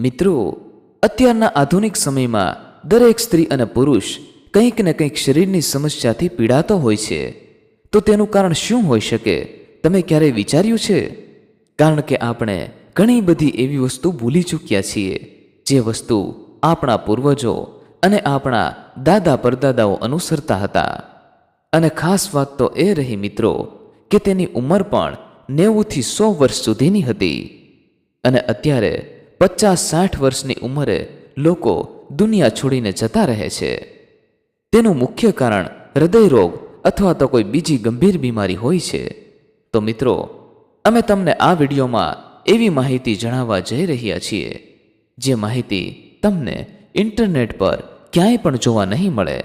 મિત્રો, અત્યારના આધુનિક સમયમાં દરેક સ્ત્રી અને પુરુષ કંઈક ને કંઈક શરીરની સમસ્યાથી પીડાતો હોય છે. તો તેનું કારણ શું હોઈ શકે? તમે ક્યારેય વિચાર્યું છે? કારણ કે આપણે ઘણી બધી એવી વસ્તુ ભૂલી ચૂક્યા છીએ, જે વસ્તુ આપણા પૂર્વજો અને આપણા દાદા પરદાદાઓ અનુસરતા હતા. અને ખાસ વાત તો એ રહી, મિત્રો, કે તેની ઉંમર પણ નેવુંથી સો વર્ષ સુધીની હતી. અને અત્યારે પચાસ સાઠ વર્ષની ઉંમરે લોકો દુનિયા છોડીને જતા રહે છે. તેનું મુખ્ય કારણ હૃદય રોગ અથવા તો કોઈ બીજી ગંભીર બીમારી હોય છે. તો મિત્રો, અમે તમને આ વિડીયોમાં એવી માહિતી જણાવવા જઈ રહ્યા છીએ, જે માહિતી તમને ઇન્ટરનેટ પર ક્યાંય પણ જોવા નહીં મળે.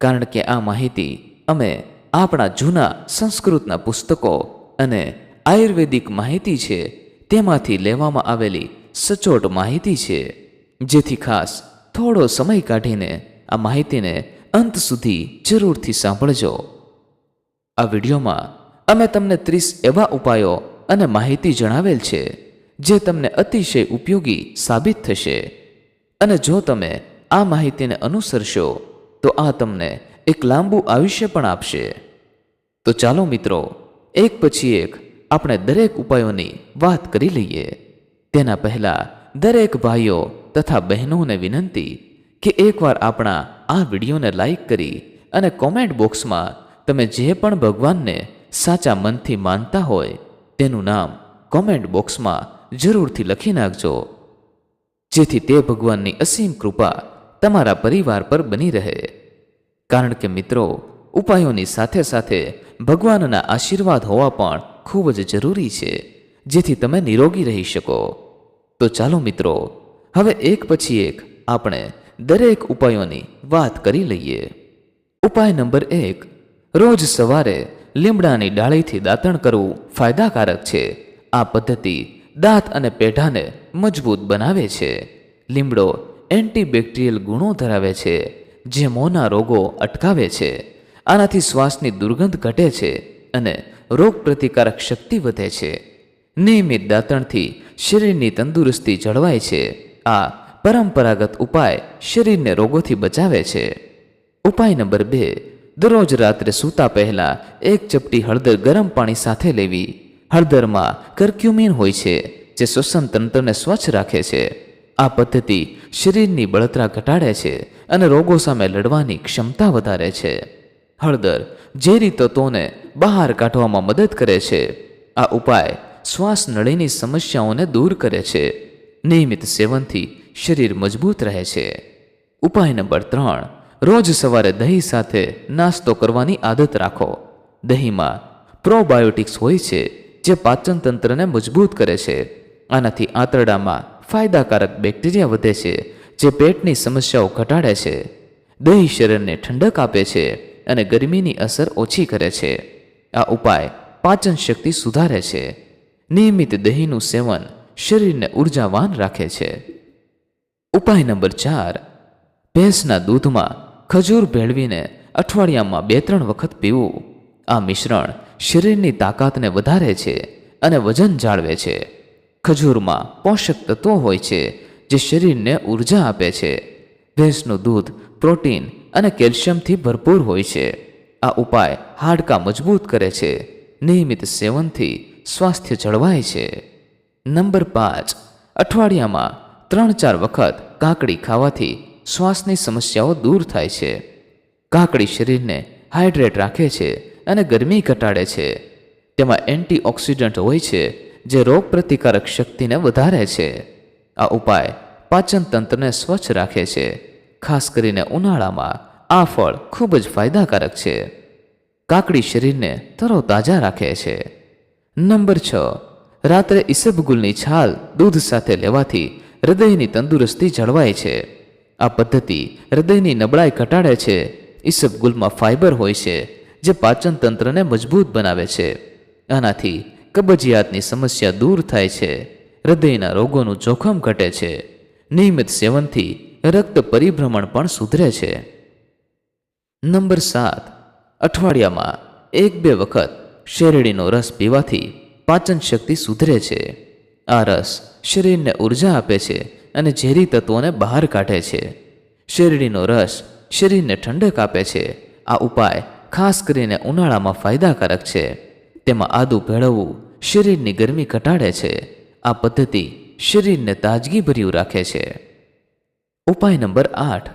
કારણ કે આ માહિતી અમે આપણા જૂના સંસ્કૃતના પુસ્તકો અને આયુર્વેદિક માહિતી છે, તેમાંથી લેવામાં આવેલી સચોટ માહિતી છે. જેથી ખાસ થોડો સમય કાઢીને આ માહિતીને અંત સુધી જરૂરથી સાંભળજો. આ વિડીયોમાં અમે તમને ત્રીસ એવા ઉપાયો અને માહિતી જણાવેલ છે, જે તમને અતિશય ઉપયોગી સાબિત થશે. અને જો તમે આ માહિતીને અનુસરશો, તો આ તમને એક લાંબુ આયુષ્ય પણ આપશે. તો ચાલો મિત્રો, એક પછી એક આપણે દરેક ઉપાયોની વાત કરી લઈએ. તેના પહેલાં દરેક ભાઈઓ તથા બહેનોને વિનંતી કે એકવાર આપણા આ વિડીયોને લાઈક કરી અને કોમેન્ટ બોક્સમાં તમે જે પણ ભગવાનને સાચા મનથી માનતા હોય તેનું નામ કોમેન્ટ બોક્સમાં જરૂરથી લખી નાખજો. જેથી તે ભગવાનની અસીમ કૃપા તમારા પરિવાર પર બની રહે. કારણ કે મિત્રો, ઉપાયોની સાથે સાથે ભગવાનના આશીર્વાદ હોવા પણ ખૂબ જ જરૂરી છે, જેથી તમે નિરોગી રહી શકો. તો ચાલો મિત્રો, હવે એક પછી એક આપણે દરેક ઉપાયોની વાત કરી લઈએ. ઉપાય નંબર એક, રોજ સવારે લીમડાની ડાળીથી દાંતણ કરવું ફાયદાકારક છે. આ પદ્ધતિ દાંત અને પેઢાને મજબૂત બનાવે છે. લીમડો એન્ટીબેક્ટેરિયલ ગુણો ધરાવે છે, જે મોંના રોગો અટકાવે છે, આનાથી શ્વાસની દુર્ગંધ ઘટે છે અને રોગ પ્રતિકારક શક્તિ વધે છે. નિયમિત દાંતણથી શરીરની તંદુરસ્તી જળવાય છે. આ પરંપરાગત ઉપાય શરીરને રોગોથી બચાવે છે. ઉપાય નંબર બે, દરરોજ રાત્રે સૂતા પહેલા એક ચપટી હળદર ગરમ પાણી સાથે લેવી. હળદરમાં કર્ક્યુમિન હોય છે, જે શ્વસન તંત્રને સ્વચ્છ રાખે છે. આ પદ્ધતિ શરીરની બળતરા ઘટાડે છે અને રોગો સામે લડવાની ક્ષમતા વધારે છે. હળદર ઝેરી તત્વોને બહાર કાઢવામાં મદદ કરે છે. આ ઉપાય શ્વાસ નળીની સમસ્યાઓને દૂર કરે છે. નિયમિત સેવનથી શરીર મજબૂત રહે છે. ઉપાય નંબર ત્રણ. રોજ સવારે દહીં સાથે નાસ્તો કરવાની આદત રાખો. દહીંમાં પ્રોબાયોટિક્સ હોય છે, જે પાચન તંત્રને મજબૂત કરે છે. આનાથી આંતરડામાં ફાયદાકારક બેક્ટેરિયા વધે છે, જે પેટની સમસ્યાઓ ઘટાડે છે. દહીં શરીરને ઠંડક આપે છે અને ગરમીની અસર ઓછી કરે છે. આ ઉપાય પાચન શક્તિ સુધારે છે. નિયમિત દહીંનું સેવન શરીરને ઉર્જાવાન રાખે છે. ઉપાય નંબર ચાર, ભેંસના દૂધમાં ખજૂર ભેળવીને અઠવાડિયામાં બે ત્રણ વખત પીવું. આ મિશ્રણ શરીરની તાકાતને વધારે છે અને વજન જાળવે છે. ખજૂરમાં પોષક તત્વો હોય છે જે શરીરને ઊર્જા આપે છે. ભેંસનું દૂધ પ્રોટીન અને કેલ્શિયમથી ભરપૂર હોય છે. આ ઉપાય હાડકાં મજબૂત કરે છે. નિયમિત સેવનથી સ્વાસ્થ્ય જળવાય છે. નંબર પાંચ, અઠવાડિયામાં ત્રણ ચાર વખત કાકડી ખાવાથી શ્વાસની સમસ્યાઓ દૂર થાય છે. કાકડી શરીરને હાઇડ્રેટ રાખે છે અને ગરમી ઘટાડે છે. તેમાં એન્ટીઓક્સિડન્ટ હોય છે જે રોગ પ્રતિકારક શક્તિને વધારે છે. આ ઉપાય પાચન તંત્રને સ્વચ્છ રાખે છે. ખાસ કરીને ઉનાળામાં આ ફળ ખૂબ જ ફાયદાકારક છે. કાકડી શરીરને તરોતાજા રાખે છે. નંબર છ. રાત્રે ઈસબગુલની છાલ દૂધ સાથે લેવાથી હૃદયની તંદુરસ્તી જળવાય છે. આ પદ્ધતિ હૃદયની નબળાઈ ઘટાડે છે. ઈસબગુલમાં ફાઇબર હોય છે, જે પાચન તંત્રને મજબૂત બનાવે છે. આનાથી કબજિયાતની સમસ્યા દૂર થાય છે. હૃદયના રોગોનું જોખમ ઘટે છે. નિયમિત સેવનથી રક્ત પરિભ્રમણ પણ સુધરે છે. નંબર સાત. અઠવાડિયામાં એક બે વખત શેરડીનો રસ પીવાથી પાચન શક્તિ સુધરે છે. આ રસ શરીરને ઊર્જા આપે છે અને ઝેરી તત્વોને બહાર કાઢે છે. શેરડીનો રસ શરીરને ઠંડક આપે છે. આ ઉપાય ખાસ કરીને ઉનાળામાં ફાયદાકારક છે. તેમાં આદુ ભેળવવું શરીરની ગરમી ઘટાડે છે. આ પદ્ધતિ શરીરને તાજગીભર્યું રાખે છે. ઉપાય નંબર આઠ.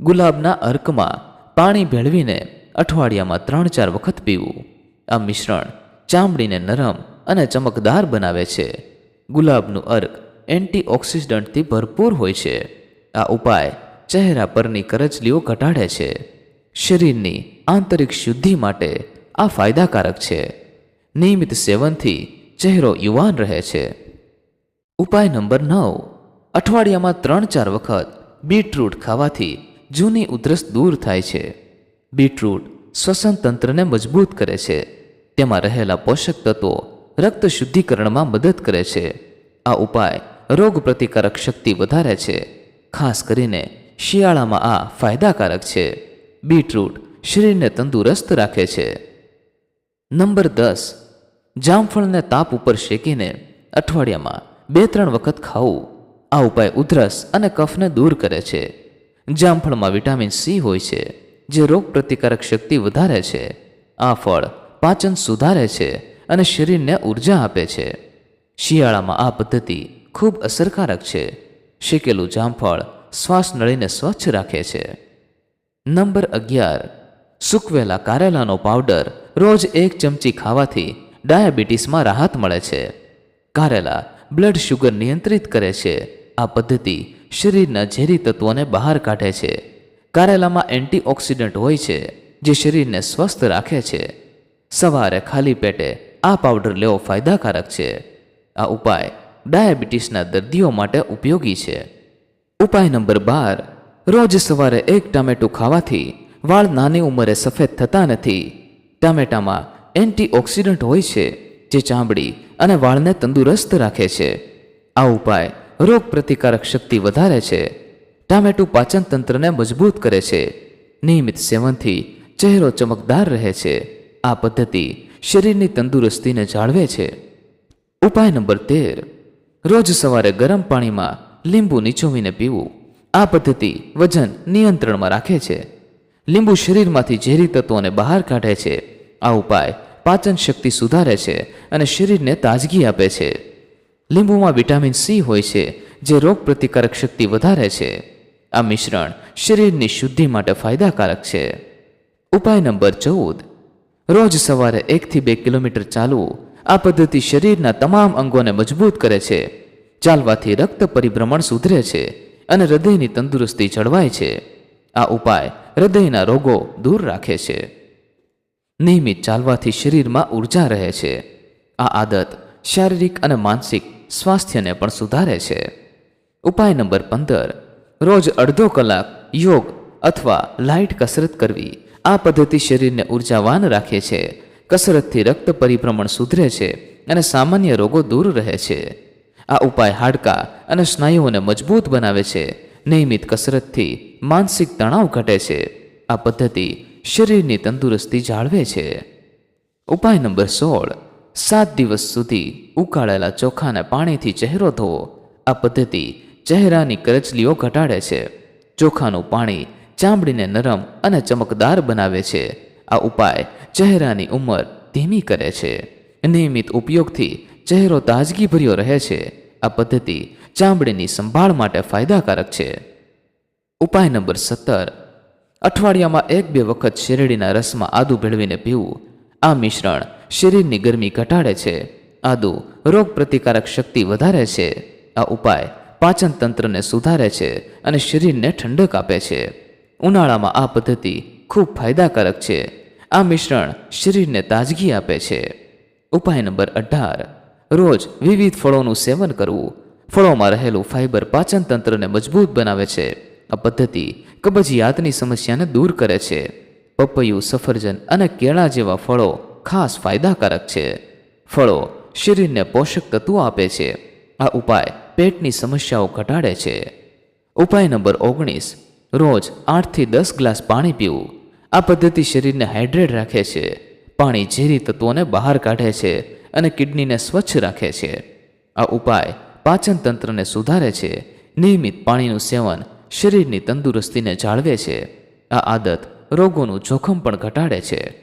ગુલાબના અર્કમાં પાણી ભેળવીને અઠવાડિયામાં ત્રણ ચાર વખત પીવું. આ મિશ્રણ ચામડીને નરમ અને ચમકદાર બનાવે છે. ગુલાબનું અર્ક એન્ટીઓક્સિડન્ટથી ભરપૂર હોય છે. આ ઉપાય ચહેરા પરની કરચલીઓ ઘટાડે છે. શરીરની આંતરિક શુદ્ધિ માટે આ ફાયદાકારક છે. નિયમિત સેવનથી ચહેરો યુવાન રહે છે. ઉપાય નંબર નવ. અઠવાડિયામાં ત્રણ ચાર વખત બીટરૂટ ખાવાથી જૂની ઉધરસ દૂર થાય છે. બીટરૂટ શ્વસન તંત્રને મજબૂત કરે છે. તેમાં રહેલા પોષક તત્વો રક્ત શુદ્ધિકરણમાં મદદ કરે છે. આ ઉપાય રોગ પ્રતિકારક શક્તિ વધારે છે. ખાસ કરીને શિયાળામાં આ ફાયદાકારક છે. બીટરૂટ શરીરને તંદુરસ્ત રાખે છે. નંબર દસ, જામફળને તાપ ઉપર શેકીને અઠવાડિયામાં બે ત્રણ વખત ખાવું. આ ઉપાય ઉધરસ અને કફને દૂર કરે છે. જામફળમાં વિટામિન સી હોય છે. જે રોગ પ્રતિકારક શક્તિ વધારે છે, આ ફળ પાચન સુધારે છે અને શરીરને ઊર્જા આપે છે. શિયાળામાં આ પદ્ધતિ ખૂબ અસરકારક છે. શેકેલું જામફળ શ્વાસ નળીને સ્વચ્છ રાખે છે. નંબર અગિયાર. સૂકવેલા કારેલાનો પાવડર રોજ એક ચમચી ખાવાથી ડાયાબિટીસમાં રાહત મળે છે. કારેલા બ્લડ શુગર નિયંત્રિત કરે છે. આ પદ્ધતિ શરીરના ઝેરી તત્વોને બહાર કાઢે છે. કારેલામાં એન્ટીઓક્સિડન્ટ હોય છે, જે શરીરને સ્વસ્થ રાખે છે. સવારે ખાલી પેટે આ પાવડર લેવો ફાયદાકારક છે. આ ઉપાય ડાયાબિટીસના દર્દીઓ માટે ઉપયોગી છે. ઉપાય નંબર બાર, રોજ સવારે એક ટામેટું ખાવાથી વાળ નાની ઉંમરે સફેદ થતા નથી. ટામેટામાં એન્ટીઓક્સિડન્ટ હોય છે, જે ચામડી અને વાળને તંદુરસ્ત રાખે છે. આ ઉપાય રોગ પ્રતિકારક શક્તિ વધારે છે. ટામેટું પાચન તંત્રને મજબૂત કરે છે. નિયમિત સેવનથી ચહેરો ચમકદાર રહે છે. આ પદ્ધતિ શરીરની તંદુરસ્તીને જાળવે છે. ઉપાય નંબર તેર. રોજ સવારે ગરમ પાણીમાં લીંબુ નીચોવીને પીવું. આ પદ્ધતિ વજન નિયંત્રણમાં રાખે છે. લીંબુ શરીરમાંથી ઝેરી તત્વોને બહાર કાઢે છે. આ ઉપાય પાચન શક્તિ સુધારે છે અને શરીરને તાજગી આપે છે. લીંબુમાં વિટામિન સી હોય છે, જે રોગ પ્રતિકારક શક્તિ વધારે છે. આ મિશ્રણ શરીરની શુદ્ધિ માટે ફાયદાકારક છે. ઉપાય નંબર ચૌદ. રોજ સવારે એકથી બે કિલોમીટર ચાલવું આ પદ્ધતિ શરીરના તમામ અંગોને મજબૂત કરે છે. ચાલવાથી રક્ત પરિભ્રમણ સુધરે છે અને હૃદયની તંદુરસ્તી જળવાય છે. આ ઉપાય હૃદયના રોગો દૂર રાખે છે. નિયમિત ચાલવાથી શરીરમાં ઊર્જા રહે છે. આ આદત શારીરિક અને માનસિક સ્વાસ્થ્યને પણ સુધારે છે. ઉપાય નંબર પંદર. રોજ અડધો કલાક યોગ અથવા લાઇટ કસરત કરવી આ પદ્ધતિ શરીરને ઉર્જાવાન રાખે છે. કસરતથી રક્ત પરિભ્રમણ સુધરે છે અને સામાન્ય રોગો દૂર રહે છે. આ ઉપાય હાડકાં અને સ્નાયુઓને મજબૂત બનાવે છે. નિયમિત કસરતથી માનસિક તણાવ ઘટે છે. આ પદ્ધતિ શરીરની તંદુરસ્તી જાળવે છે. ઉપાય નંબર સોળ. સાત દિવસ સુધી ઉકાળેલા ચોખાને પાણીથી ચહેરો ધોવો. આ પદ્ધતિ ચહેરાની કરચલીઓ ઘટાડે છે. ચોખાનું પાણી ચામડીને નરમ અને ચમકદાર બનાવે છે. આ ઉપાય ચહેરાની ઉંમર ધીમી કરે છે. નિયમિત ઉપયોગથી ચહેરો તાજગીભર્યો રહે છે. આ પદ્ધતિ ચામડીની સંભાળ માટે ફાયદાકારક છે. ઉપાય નંબર સત્તર. અઠવાડિયામાં એક બે વખત શેરડીના રસમાં આદુ ભેળવીને પીવું. આ મિશ્રણ શરીરની ગરમી ઘટાડે છે. આદુ રોગ પ્રતિકારક શક્તિ વધારે છે. આ ઉપાય પાચન તંત્રને સુધારે છે અને શરીરને ઠંડક આપે છે. ઉનાળામાં આ પદ્ધતિ ખૂબ ફાયદાકારક છે. આ મિશ્રણ શરીરને તાજગી આપે છે. ઉપાય નંબર અઢાર. રોજ વિવિધ ફળોનું સેવન કરવું. ફળોમાં રહેલું ફાઇબર પાચન તંત્રને મજબૂત બનાવે છે. આ પદ્ધતિ કબજિયાતની સમસ્યાને દૂર કરે છે. પપૈયું, સફરજન અને કેળા જેવા ફળો ખાસ ફાયદાકારક છે. ફળો શરીરને પોષક તત્વો આપે છે. આ ઉપાય પેટની સમસ્યાઓ ઘટાડે છે. ઉપાય નંબર ઓગણીસ. રોજ આઠથી દસ ગ્લાસ પાણી પીવું. આ પદ્ધતિ શરીરને હાઇડ્રેટ રાખે છે. પાણી ઝેરી તત્વોને બહાર કાઢે છે અને કિડનીને સ્વચ્છ રાખે છે. આ ઉપાય પાચન તંત્રને સુધારે છે. નિયમિત પાણીનું સેવન શરીરની તંદુરસ્તીને જાળવે છે. આ આદત રોગોનું જોખમ પણ ઘટાડે છે.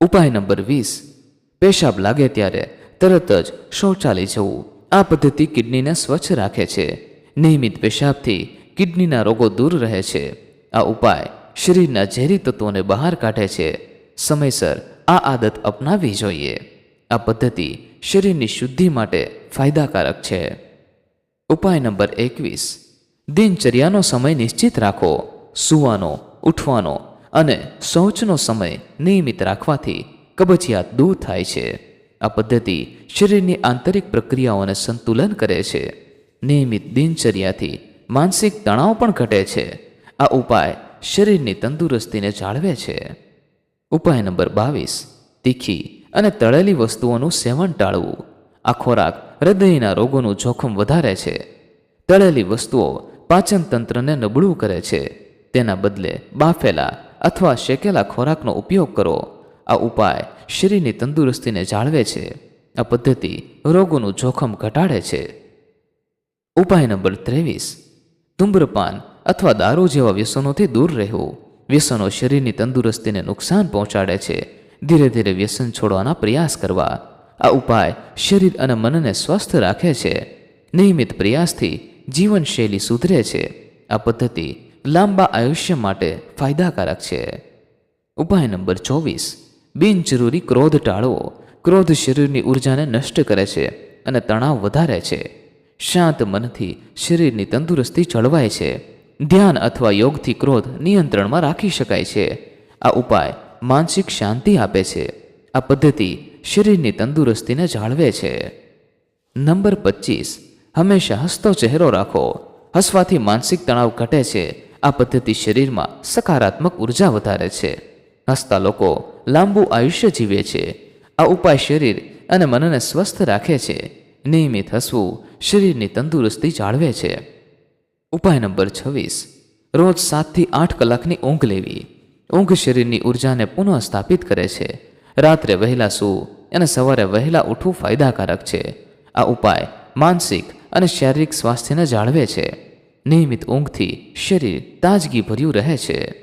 ઉપાય નંબર વીસ. પેશાબ લાગે ત્યારે તરત જ શૌચાલય જવું. આ પદ્ધતિ કિડનીને સ્વચ્છ રાખે છે. નિયમિત પેશાબથી કિડનીના રોગો દૂર રહે છે. આ ઉપાય શરીરના ઝેરી તત્વોને બહાર કાઢે છે. સમયસર આ આદત અપનાવવી જોઈએ. આ પદ્ધતિ શરીરની શુદ્ધિ માટે ફાયદાકારક છે. ઉપાય નંબર એકવીસ. દિનચર્યાનો સમય નિશ્ચિત રાખો. સૂવાનો, ઉઠવાનો અને શૌચનો સમય નિયમિત રાખવાથી કબજિયાત દૂર થાય છે. આ પદ્ધતિ શરીરની આંતરિક પ્રક્રિયાઓને સંતુલન કરે છે. નિયમિત દિનચર્યાથી માનસિક તણાવ પણ ઘટે છે. આ ઉપાય શરીરની તંદુરસ્તીને જાળવે છે. ઉપાય નંબર બાવીસ, તીખી અને તળેલી વસ્તુઓનું સેવન ટાળવું. આ ખોરાક હૃદયના રોગોનું જોખમ વધારે છે. તળેલી વસ્તુઓ પાચન તંત્રને નબળું કરે છે. તેના બદલે બાફેલા અથવા શેકેલા ખોરાકનો ઉપયોગ કરો. આ ઉપાય શરીરની તંદુરસ્તીને જાળવે છે. આ પદ્ધતિ રોગોનું જોખમ ઘટાડે છે. ઉપાય નંબર ત્રેવીસ. ધૂમ્રપાન અથવા દારૂ જેવા વ્યસનોથી દૂર રહેવું. વ્યસનો શરીરની તંદુરસ્તીને નુકસાન પહોંચાડે છે. ધીરે ધીરે વ્યસન છોડવાના પ્રયાસ કરવા. આ ઉપાય શરીર અને મનને સ્વસ્થ રાખે છે. નિયમિત પ્રયાસથી જીવનશૈલી સુધરે છે. આ પદ્ધતિ લાંબા આયુષ્ય માટે ફાયદાકારક છે. ઉપાય નંબર ચોવીસ. બિનજરૂરી ક્રોધ ટાળવો. ક્રોધ શરીરની ઉર્જાને નષ્ટ કરે છે અને તણાવ વધારે છે. શાંત મનથી શરીરની તંદુરસ્તી જળવાય છે. ધ્યાન અથવા યોગથી ક્રોધ નિયંત્રણમાં રાખી શકાય છે. આ ઉપાય માનસિક શાંતિ આપે છે. આ પદ્ધતિ શરીરની તંદુરસ્તીને જાળવે છે. નંબર પચીસ. હંમેશા હસતો ચહેરો રાખો. હસવાથી માનસિક તણાવ ઘટે છે. આ પદ્ધતિ શરીરમાં સકારાત્મક ઊર્જા વધારે છે. હસતા લોકો લાંબુ આયુષ્ય જીવે છે. આ ઉપાય શરીર અને મનને સ્વસ્થ રાખે છે. નિયમિત હસવું શરીરની તંદુરસ્તી જાળવે છે. ઉપાય નંબર છવ્વીસ. રોજ સાતથી આઠ કલાકની ઊંઘ લેવી. ઊંઘ શરીરની ઉર્જાને પુનઃસ્થાપિત કરે છે. રાત્રે વહેલા સૂવું અને સવારે વહેલા ઉઠવું ફાયદાકારક છે. આ ઉપાય માનસિક અને શારીરિક સ્વાસ્થ્યને જાળવે છે. નિયમિત ઊંઘથી શરીર તાજગીભર્યું રહે છે.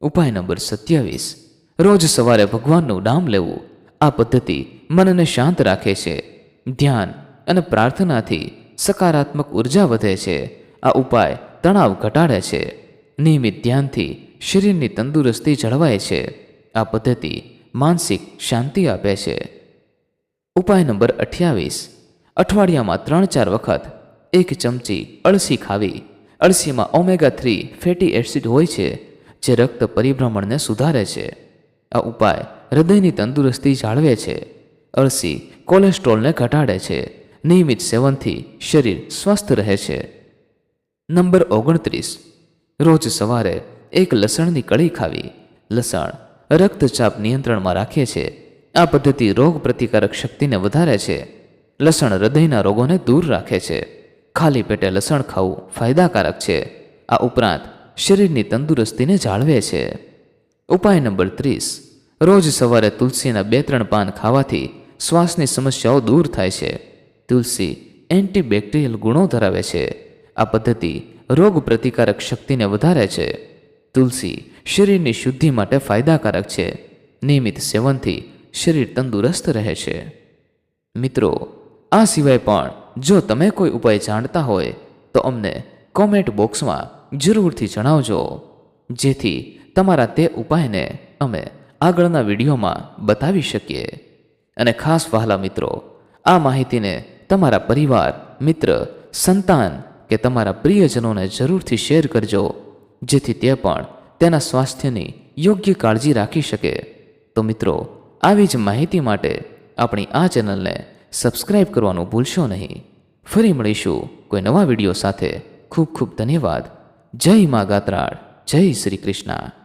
ઉપાય નંબર સત્યાવીસ. રોજ સવારે ભગવાનનું નામ લેવું આ પદ્ધતિ મનને શાંત રાખે છે. ધ્યાન અને પ્રાર્થનાથી સકારાત્મક ઊર્જા વધે છે. આ ઉપાય તણાવ ઘટાડે છે. નિયમિત ધ્યાનથી શરીરની તંદુરસ્તી જળવાય છે. આ પદ્ધતિ માનસિક શાંતિ આપે છે. ઉપાય નંબર અઠ્યાવીસ. અઠવાડિયામાં ત્રણ ચાર વખત એક ચમચી અળસી ખાવી. અળસીમાં ઓમેગા થ્રી ફેટી એસિડ હોય છે, જે રક્ત પરિભ્રમણને સુધારે છે. આ ઉપાય હૃદયની તંદુરસ્તી જાળવે છે. અળસી કોલેસ્ટ્રોલને ઘટાડે છે. નિયમિત સેવનથી શરીર સ્વસ્થ રહે છે. નંબર ઓગણત્રીસ. રોજ સવારે એક લસણની કળી ખાવી. લસણ રક્તચાપ નિયંત્રણમાં રાખે છે. આ પદ્ધતિ રોગ પ્રતિકારક શક્તિને વધારે છે. લસણ હૃદયના રોગોને દૂર રાખે છે. ખાલી પેટે લસણ ખાવું ફાયદાકારક છે. આ ઉપરાંત શરીરની તંદુરસ્તીને જાળવે છે. ઉપાય નંબર ત્રીસ. રોજ સવારે તુલસીના બે ત્રણ પાન ખાવાથી શ્વાસની સમસ્યાઓ દૂર થાય છે. તુલસી એન્ટીબેક્ટેરિયલ ગુણો ધરાવે છે. આ પદ્ધતિ રોગ પ્રતિકારક શક્તિને વધારે છે. તુલસી શરીરની શુદ્ધિ માટે ફાયદાકારક છે. નિયમિત સેવનથી શરીર તંદુરસ્ત રહે છે. મિત્રો, આ સિવાય પણ જો તમે કોઈ ઉપાય જાણતા હોય તો અમને કોમેન્ટ બોક્સમાં જરૂરથી જણાવજો. જેથી તમારા તે ઉપાયને અમે આગળના વિડીયોમાં બતાવી શકીએ. અને ખાસ વહાલા મિત્રો, આ માહિતીને તમારા પરિવાર, મિત્ર, સંતાન કે તમારા પ્રિયજનોને જરૂરથી શેર કરજો, જેથી તે પણ તેના સ્વાસ્થ્યની યોગ્ય કાળજી રાખી શકે. તો મિત્રો, આવી જ માહિતી માટે આપણી આ ચેનલને સબસ્ક્રાઇબ કરવાનું ભૂલશો નહીં. ફરી મળીશું કોઈ નવા વીડિયો સાથે. ખૂબ ખૂબ ધન્યવાદ. જય મા ગાત્રાળ. જય શ્રી કૃષ્ણ.